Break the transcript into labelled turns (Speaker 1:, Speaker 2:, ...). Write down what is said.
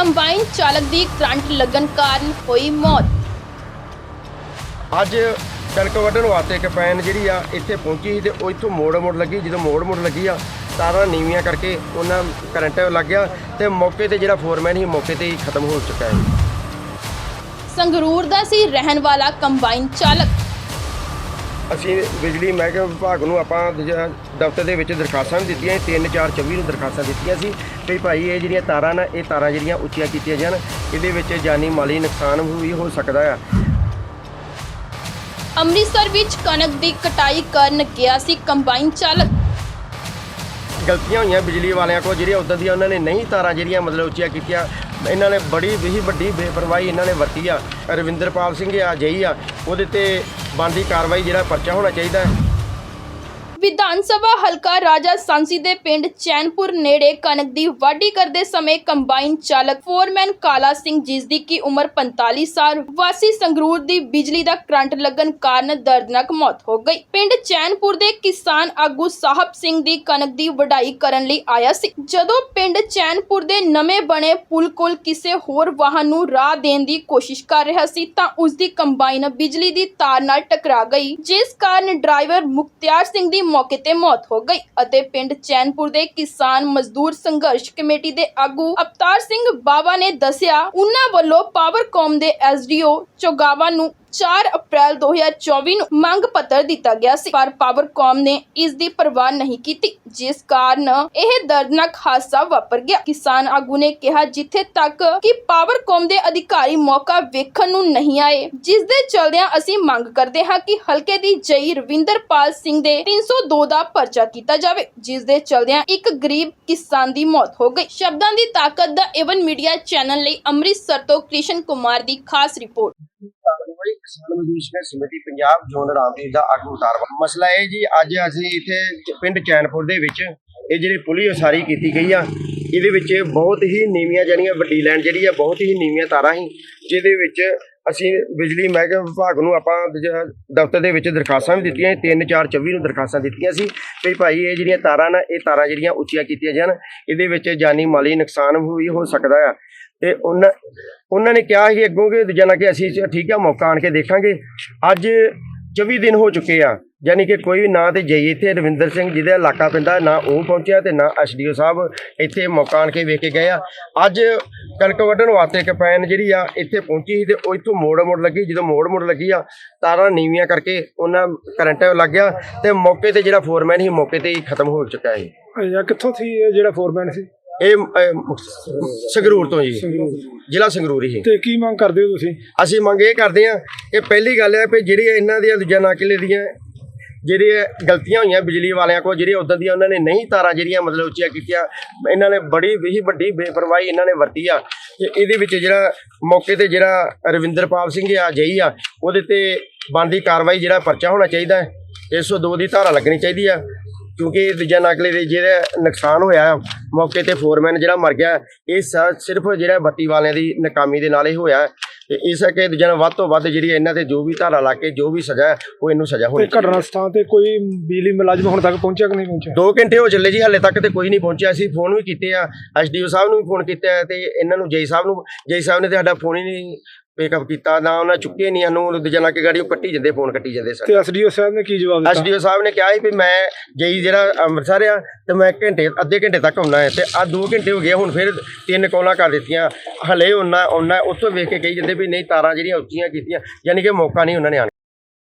Speaker 1: Combine ਚਾਲਕ ਦੀ current ਲੱਗਣ ਕਾਰਨ ਹੋਈ ਮੌਤ।
Speaker 2: ਅੱਜ ਕਣਕ ਵੱਢਣ ਵਾਸਤੇ ਕਪੈਨ ਜਿਹੜੀ ਆ ਇੱਥੇ ਪਹੁੰਚੀ ਤੇ ਉਹ ਇੱਥੋਂ ਮੋੜ ਮੋੜ ਲੱਗੀ। ਜਦੋਂ ਮੋੜ ਮੋੜ ਲੱਗੀ ਆ ਤਾਰਾਂ ਨੀਵੀਆਂ ਕਰਕੇ ਉਹਨਾਂ ਕਰੰਟ ਲੱਗ ਗਿਆ ਤੇ ਮੌਕੇ ਤੇ ਜਿਹੜਾ ਫੋਰਮੈਨ ਸੀ ਮੌਕੇ ਤੇ ਹੀ ਖਤਮ ਹੋ ਚੁੱਕਾ ਹੈ।
Speaker 1: ਸੰਗਰੂਰ ਦਾ ਸੀ ਰਹਿਣ ਵਾਲਾ ਕੰਬਾਈਨ ਚਾਲਕ।
Speaker 2: ਅਸੀਂ ਬਿਜਲੀ ਮਹਿਕਮੇ ਵਿਭਾਗ ਨੂੰ ਆਪਾਂ ਦੂਜਾ ਦਫ਼ਤਰ ਦੇ ਵਿੱਚ ਦਰਖਾਸਤਾਂ ਵੀ ਦਿੱਤੀਆਂ ਸੀ, ਤਿੰਨ ਚਾਰ 24 ਨੂੰ ਦਰਖਾਸਤਾਂ ਦਿੱਤੀਆਂ ਸੀ। ਵੀ ਭਾਈ ਇਹ ਜਿਹੜੀਆਂ ਤਾਰਾਂ ਨਾ ਇਹ ਤਾਰਾਂ ਜਿਹੜੀਆਂ ਉੱਚੀਆਂ ਕੀਤੀਆਂ ਜਾਣ ਇਹਦੇ ਵਿੱਚ ਜਾਨੀ ਮਾਲੀ ਨੁਕਸਾਨ ਵੀ ਹੋ ਸਕਦਾ ਆ।
Speaker 1: ਅੰਮ੍ਰਿਤਸਰ ਵਿੱਚ ਕਣਕ ਦੀ ਕਟਾਈ ਕਰਨ ਗਿਆ ਸੀ ਕੰਬਾਈਨ ਚਾਲਕ।
Speaker 2: ਗਲਤੀਆਂ ਹੋਈਆਂ ਬਿਜਲੀ ਵਾਲਿਆਂ ਕੋਲ ਜਿਹੜੀਆਂ ਉਦੋਂ ਦੀਆਂ ਉਹਨਾਂ ਨੇ ਨਹੀਂ ਤਾਰਾਂ ਜਿਹੜੀਆਂ ਮਤਲਬ ਉੱਚੀਆਂ ਕੀਤੀਆਂ ਇਹਨਾਂ ਨੇ ਬੜੀ ਵੀ ਵੱਡੀ ਬੇਪਰਵਾਹੀ ਇਹਨਾਂ ਨੇ ਵਰਤੀ ਆ। ਰਵਿੰਦਰਪਾਲ ਸਿੰਘ ਆ ਜਈ ਆ ਉਹਦੇ ਤੇ ਬਣਦੀ ਕਾਰਵਾਈ ਜਿਹੜਾ ਪਰਚਾ ਹੋਣਾ ਚਾਹੀਦਾ। ਹੈ
Speaker 1: ਵਿਧਾਨ ਸਭਾ ਹਲਕਾ ਰਾਜਾ ਸਾਂਸੀ ਦੇ ਪਿੰਡ ਚੈਨਪੁਰ ਨੇੜੇ ਕਣਕ ਦੀ ਵਾਢੀ ਕਰਦੇ ਸਮੇਂ ਕੰਬਾਈਨ ਚਾਲਕ ਫੋਰਮੈਨ ਕਾਲਾ ਸਿੰਘ ਜਿਸ ਦੀ ਕੀ ਉਮਰ 45 ਸਾਲ, ਵਾਸੀ ਸੰਗਰੂਰ ਦੀ ਬਿਜਲੀ ਦਾ ਕਰੰਟ ਲੱਗਣ ਕਾਰਨ ਦਰਦਨਾਕ ਮੌਤ ਹੋ ਗਈ। ਪਿੰਡ ਚੈਨਪੁਰ ਦੇ ਕਿਸਾਨ ਆਗੂ ਸਾਹਿਬ ਸਿੰਘ ਦੀ ਕਣਕ ਦੀ ਵਢਾਈ ਕਰਨ ਲਈ ਆਇਆ ਸੀ। ਜਦੋਂ ਪਿੰਡ ਚੈਨਪੁਰ ਦੇ ਨਵੇਂ ਬਣੇ ਪੁਲ ਕੋਲ ਕਿਸੇ ਹੋਰ ਵਾਹਨ ਨੂੰ ਰਾਹ ਦੇਣ ਦੀ ਕੋਸ਼ਿਸ਼ ਕਰ ਰਿਹਾ ਸੀ, ਤਾਂ ਉਸ ਦੀ ਕੰਬਾਈਨ ਬਿਜਲੀ ਦੀ ਤਾਰ ਨਾਲ ਟਕਰਾ ਗਈ, ਜਿਸ ਕਾਰਨ ਡਰਾਈਵਰ ਮੁਖਤਿਆਰ ਸਿੰਘ ਦੀ ਮੌਕੇ ਤੇ ਮੌਤ ਹੋ ਗਈ ਅਤੇ ਪਿੰਡ ਚੈਨਪੁਰ ਦੇ ਕਿਸਾਨ ਮਜ਼ਦੂਰ ਸੰਘਰਸ਼ ਕਮੇਟੀ ਦੇ ਆਗੂ ਅਵਤਾਰ ਸਿੰਘ ਬਾਵਾ ਨੇ ਦੱਸਿਆ, ਉਹਨਾਂ ਵੱਲੋਂ ਪਾਵਰਕੌਮ ਦੇ ਐਸਡੀਓ ਚੋਗਾਵਾ ਨੂੰ 4 ਅਪ੍ਰੈਲ 2024 ਨੂੰ ਮੰਗ ਪੱਤਰ ਦਿੱਤਾ ਗਿਆ ਸੀ। ਪਰ ਪਾਵਰਕੌਮ ਨੇ ਇਸ ਦੀ ਪਰਵਾਹ ਨਹੀਂ ਕੀਤੀ, ਜਿਸ ਕਾਰਨ ਇਹ ਦਰਦਨਾਕ ਹਾਦਸਾ ਵਾਪਰ ਗਿਆ। ਕਿਸਾਨ ਆਗੂ ਨੇ ਕਿਹਾ, ਜਿੱਥੇ ਤੱਕ ਕਿ ਪਾਵਰਕੌਮ ਦੇ ਅਧਿਕਾਰੀ ਮੌਕਾ ਵੇਖਣ ਨੂੰ ਨਹੀਂ ਆਏ, ਜਿਸ ਦੇ ਚਲਦਿਆਂ ਅਸੀਂ ਮੰਗ ਕਰਦੇ ਹਾਂ ਕਿ ਹਲਕੇ ਦੀ ਜਈ ਰਵਿੰਦਰਪਾਲ ਸਿੰਘ ਦੇ 302 ਦਾ ਪਰਚਾ ਕੀਤਾ ਜਾਵੇ, ਜਿਸ ਦੇ ਚਲਦਿਆਂ ਇੱਕ ਗਰੀਬ ਕਿਸਾਨ ਦੀ ਮੌਤ ਹੋ ਗਈ। ਸ਼ਬਦਾਂ ਦੀ ਤਾਕਤ ਦਾ ਏਵਨ ਮੀਡੀਆ ਚੈਨਲ ਲਈ ਅੰਮ੍ਰਿਤਸਰ ਤੋਂ ਕ੍ਰਿਸ਼ਨ ਕੁਮਾਰ ਦੀ ਖਾਸ ਰਿਪੋਰਟ।
Speaker 2: ਕਾਰਵਾਈ ਕਿਸਾਨ ਮਜ਼ਦੂਰ ਸੰਘਰਸ਼ ਸਮਿਤੀ ਪੰਜਾਬ ਜ਼ੋਨ ਰਾਮਦੀਪ ਦਾ ਆਗੂ ਉਤਾਰਵਾ ਮਸਲਾ ਇਹ ਜੀ ਅੱਜ ਅਸੀਂ ਇੱਥੇ ਪਿੰਡ ਚੈਨਪੁਰ ਦੇ ਵਿੱਚ ਇਹ ਜਿਹੜੀ ਪੁਲੀ ਉਸਾਰੀ ਕੀਤੀ ਗਈ ਆ ਇਹਦੇ ਵਿੱਚ ਬਹੁਤ ਹੀ ਨੀਵੀਆਂ ਜਿਹੜੀਆਂ ਵੱਡੀ ਲਾਈਨ ਜਿਹੜੀ ਆ ਬਹੁਤ ਹੀ ਨੀਵੀਆਂ ਤਾਰਾਂ ਸੀ ਜਿਹਦੇ ਵਿੱਚ ਅਸੀਂ ਬਿਜਲੀ ਮਹਿਕਮੇ ਵਿਭਾਗ ਨੂੰ ਆਪਾਂ ਦਫ਼ਤਰ ਦੇ ਵਿੱਚ ਦਰਖਾਸਤਾਂ ਵੀ ਦਿੱਤੀਆਂ ਸੀ, ਤਿੰਨ ਚਾਰ 24 ਨੂੰ ਦਰਖਾਸਤਾਂ ਦਿੱਤੀਆਂ ਸੀ। ਵੀ ਭਾਈ ਇਹ ਜਿਹੜੀਆਂ ਤਾਰਾਂ ਨਾ ਇਹ ਤਾਰਾਂ ਜਿਹੜੀਆਂ ਉੱਚੀਆਂ ਕੀਤੀਆਂ ਜਾਣ ਇਹਦੇ ਵਿੱਚ ਜਾਨੀ ਮਾਲੀ ਨੁਕਸਾਨ ਵੀ ਹੋ ਸਕਦਾ ਆ। ਤੇ ਉਹਨਾਂ ਉਹਨਾਂ ਨੇ ਕਿਹਾ ਸੀ ਅੱਗੋਂ ਕਿ ਦੂਜਾ ਕਿ ਅਸੀਂ ਠੀਕ ਆ, ਮੌਕਾ ਆਣ ਕੇ ਦੇਖਾਂਗੇ। ਅੱਜ 24 ਦਿਨ ਹੋ ਚੁੱਕੇ ਆ, ਯਾਨੀ ਕਿ ਕੋਈ ਵੀ ਨਾ ਤੇ ਜਈ ਇੱਥੇ ਰਵਿੰਦਰ ਸਿੰਘ ਜਿਹਦਾ ਇਲਾਕਾ ਪੈਂਦਾ, ਨਾ ਉਹ ਪਹੁੰਚਿਆ ਤੇ ਨਾ ਐਸਡੀਓ ਸਾਹਿਬ ਇੱਥੇ ਮੌਕਾ ਆਣ ਕੇ ਵੇਖ ਕੇ ਗਏ ਆ। ਅੱਜ ਕਣਕ ਵੱਢਣ ਵਾਸਤੇ ਕਪੈਨ ਜਿਹੜੀ ਆ ਇੱਥੇ ਪਹੁੰਚੀ ਸੀ ਤੇ ਉਹ ਇੱਥੋਂ ਮੋੜ ਮੋੜ ਲੱਗੀ, ਜਦੋਂ ਮੋੜ ਮੋੜ ਲੱਗੀ ਆ, ਤਾਰਾਂ ਨੀਵੀਆਂ ਕਰਕੇ ਉਹਨਾਂ ਕਰੰਟ ਲੱਗ ਗਿਆ ਤੇ ਮੌਕੇ ਤੇ ਜਿਹੜਾ ਫੋਰਮੈਨ ਸੀ, ਮੌਕੇ ਤੇ ਹੀ ਖਤਮ ਹੋ ਚੁੱਕਾ ਹੈ।
Speaker 3: ਜਾਂ ਕਿੱਥੋਂ ਸੀ ਇਹ ਜਿਹੜਾ ਫੋਰਮੈਨ ਸੀ?
Speaker 2: ਇਹ ਸੰਗਰੂਰ ਤੋਂ ਜੀ। ਜ਼ਿਲ੍ਹਾ ਸੰਗਰੂਰ ਹੀ।
Speaker 3: ਤੇ ਕੀ ਮੰਗ ਕਰਦੇ ਹੋ ਤੁਸੀਂ?
Speaker 2: ਅਸੀਂ ਮੰਗ ਇਹ ਕਰਦੇ ਹਾਂ ਕਿ ਪਹਿਲੀ ਗੱਲ ਹੈ ਵੀ ਜਿਹੜੀ ਇਹਨਾਂ ਦੀਆਂ ਦੂਜਾ ਨਾਕਿਲੇ ਦੀਆਂ ਜਿਹੜੀਆਂ ਗਲਤੀਆਂ ਹੋਈਆਂ ਬਿਜਲੀ ਵਾਲਿਆਂ ਕੋਲ ਜਿਹੜੀਆਂ ਉਦੋਂ ਦੀਆਂ ਉਹਨਾਂ ਨੇ ਨਹੀਂ ਤਾਰਾਂ ਜਿਹੜੀਆਂ ਮਤਲਬ ਉੱਚੀਆਂ ਕੀਤੀਆਂ ਇਹਨਾਂ ਨੇ ਬੜੀ ਵੀ ਵੱਡੀ ਬੇਪਰਵਾਹੀ ਇਹਨਾਂ ਨੇ ਵਰਤੀ ਆ। ਤੇ ਇਹਦੇ ਵਿੱਚ ਜਿਹੜਾ ਮੌਕੇ ਤੇ ਜਿਹੜਾ ਰਵਿੰਦਰਪਾਲ ਸਿੰਘ ਆ ਜਈ ਆ ਉਹਦੇ ਤੇ ਬਣਦੀ ਕਾਰਵਾਈ ਜਿਹੜਾ ਪਰਚਾ ਹੋਣਾ ਚਾਹੀਦਾ ਹੈ। 102 ਦੀ ਧਾਰਾ ਲੱਗਣੀ ਚਾਹੀਦੀ ਆ ਕਿਉਂਕਿ ਦੂਜਾ ਨਕਲੇ ਦੇ ਜਿਹੜਾ ਨੁਕਸਾਨ ਹੋਇਆ ਆ, ਮੌਕੇ ਤੇ ਫੋਰਮੈਨ ਜਿਹੜਾ ਮਰ ਗਿਆ ਇਹ ਸਿਰਫ ਜਿਹੜਾ ਬੱਤੀ ਵਾਲਿਆਂ ਦੀ ਨਾਕਾਮੀ ਦੇ ਨਾਲ ਹੀ ਹੋਇਆ ਤੇ ਇਸ ਕਰਕੇ ਦੂਜਾ ਨਾਲ ਵੱਧ ਤੋਂ ਵੱਧ ਜਿਹੜੀ ਇਹਨਾਂ ਤੇ ਜੋ ਵੀ ਧਾਰਾ ਲਾ ਕੇ ਜੋ ਵੀ ਸਜ਼ਾ ਉਹ ਇਹਨੂੰ ਸਜ਼ਾ ਹੋਣੀ
Speaker 3: ਘਟਨਾ ਸਥਾਨ ਤੇ ਕੋਈ ਬਿਜਲੀ ਮੁਲਾਜ਼ਮ ਹੁਣ ਤੱਕ ਪਹੁੰਚਿਆ ਕਿ ਨਹੀਂ ਪਹੁੰਚਿਆ?
Speaker 2: ਦੋ ਘੰਟੇ ਹੋ ਚੱਲੇ ਜੀ ਹਾਲੇ ਤੱਕ ਤੇ ਕੋਈ ਨਹੀਂ ਪਹੁੰਚਿਆ। ਅਸੀਂ ਫੋਨ ਵੀ ਕੀਤੇ ਆ ਐਸਡੀਓ ਸਾਹਿਬ ਨੂੰ ਵੀ ਫੋਨ ਕੀਤਾ ਤੇ ਇਹਨਾਂ ਨੂੰ ਜੈ ਸਾਹਿਬ ਨੂੰ ਜੈ ਸਾਹਿਬ ਨੇ ਤੇ ਸਾਡਾ ਫੋਨ ਹੀ ਨਹੀਂ ਪਿਕਅਪ ਕੀਤਾ ਨਾ ਉਹਨਾਂ ਚੁੱਕੇ ਨਹੀਂ ਸਾਨੂੰ ਦੂਜਾ ਕਿ ਗਾੜੀ ਉਹ ਕੱਟੀ ਜਾਂਦੇ ਫੋਨ ਕੱਟੀ ਜਾਂਦੇ ਸਰ।
Speaker 3: ਤੇ ਐਸਡੀਓ ਸਾਹਿਬ ਨੇ ਕੀ ਜਵਾਬ ਦਿੱਤਾ?
Speaker 2: ਐਸਡੀਓ ਸਾਹਿਬ ਨੇ ਕਿਹਾ ਸੀ ਵੀ ਮੈਂ ਜਈ ਜਿਹੜਾ ਅੰਮ੍ਰਿਤਸਰ ਆ ਤੇ ਮੈਂ ਘੰਟੇ ਅੱਧੇ ਘੰਟੇ ਤੱਕ ਆਉਣਾ ਹੈ ਤੇ ਆ 2 ਘੰਟੇ ਹੋ ਗਏ ਹੁਣ ਫਿਰ ਤਿੰਨ ਕਾਲਾਂ ਕਰ ਦਿੱਤੀਆਂ। ਹਲੇ ਉਹਨਾਂ ਆਉਣਾ ਉੱਥੋਂ ਵੇਖ ਕੇ ਕਹੀ ਜਾਂਦੇ ਵੀ ਨਹੀਂ ਤਾਰਾਂ ਜਿਹੜੀਆਂ ਉੱਚੀਆਂ ਕੀਤੀਆਂ ਯਾਨੀ ਕਿ ਮੌਕਾ ਨਹੀਂ ਉਹਨਾਂ ਨੇ ਆਣ